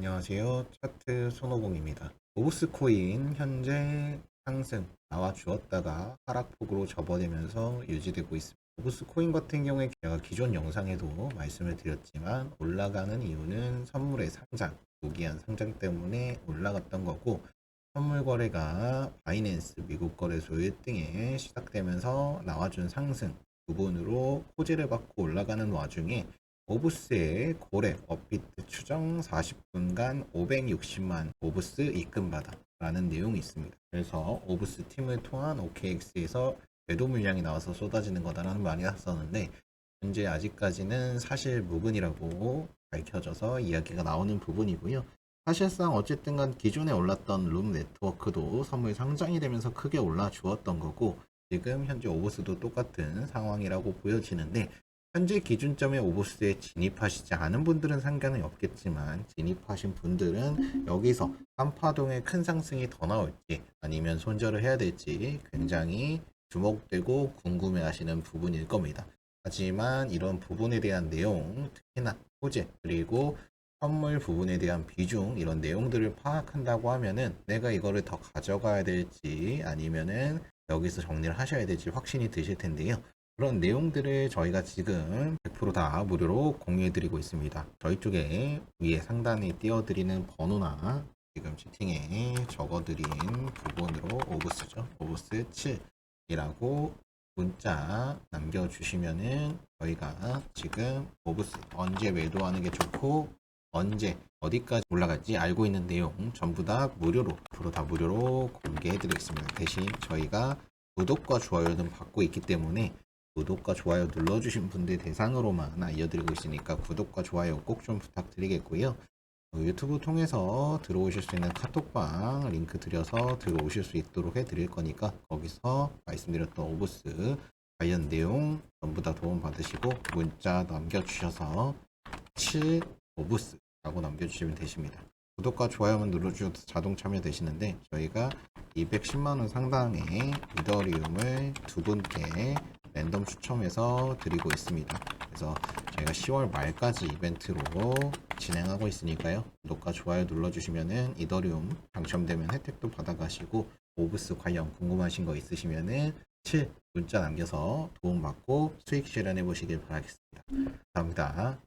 안녕하세요. 차트 손오공입니다. 오브스 코인 현재 상승 나와 주었다가 하락폭으로 접어들면서 유지되고 있습니다. 오브스 코인 같은 경우에 제가 기존 영상에도 말씀을 드렸지만 올라가는 이유는 선물의 상장, 무기한 상장 때문에 올라갔던 거고 선물 거래가 바이낸스 미국 거래소 1등에 시작되면서 나와준 상승 부분으로 호재를 받고 올라가는 와중에 오브스의 고래 업비트 추정 40분간 560만 오브스 입금받아 라는 내용이 있습니다. 그래서 오브스 팀을 통한 OKX에서 매도 물량이 나와서 쏟아지는 거다라는 말이 났었는데 현재 아직까지는 사실 무근이라고 밝혀져서 이야기가 나오는 부분이고요. 사실상 어쨌든 간 기존에 올랐던 룸 네트워크도 선물 상장이 되면서 크게 올라 주었던 거고 지금 현재 오브스도 똑같은 상황이라고 보여지는데 현재 기준점에 오버스에 진입하시지 않은 분들은 상관이 없겠지만 진입하신 분들은 여기서 한파동의 큰 상승이 더 나올지 아니면 손절을 해야 될지 굉장히 주목되고 궁금해 하시는 부분일 겁니다. 하지만 이런 부분에 대한 내용, 특히나 호재, 그리고 선물 부분에 대한 비중, 이런 내용들을 파악한다고 하면은 내가 이거를 더 가져가야 될지 아니면은 여기서 정리를 하셔야 될지 확신이 드실 텐데요. 그런 내용들을 저희가 지금 100%다 무료로 공유해드리고 있습니다. 저희 쪽에 위에 상단에 띄워드리는 번호나 지금 채팅에 적어드린 부분으로 오브스죠. 오브스 7이라고 문자 남겨주시면은 저희가 지금 오브스 언제 매도하는 게 좋고 언제 어디까지 올라갈지 알고 있는 내용 전부 다 무료로 앞으로 다 무료로 공개해드리겠습니다. 대신 저희가 구독과 좋아요는 받고 있기 때문에 구독과 좋아요 눌러주신 분들 대상으로만 알려드리고 있으니까 구독과 좋아요 꼭 좀 부탁드리겠고요. 어, 유튜브 통해서 들어오실 수 있는 카톡방 링크 드려서 들어오실 수 있도록 해드릴 거니까 거기서 말씀드렸던 오브스 관련 내용 전부 다 도움 받으시고 문자 남겨주셔서 7 오브스라고 남겨주시면 되십니다. 구독과 좋아요만 눌러주셔도 자동 참여되시는데 저희가 210만원 상당의 이더리움을 두 분께 랜덤 추첨해서 드리고 있습니다. 그래서 저희가 10월 말까지 이벤트로 진행하고 있으니까요. 구독과 좋아요 눌러주시면은 이더리움 당첨되면 혜택도 받아가시고 오브스 관련 궁금하신 거 있으시면은 7 문자 남겨서 도움받고 수익 실현해 보시길 바라겠습니다. 감사합니다.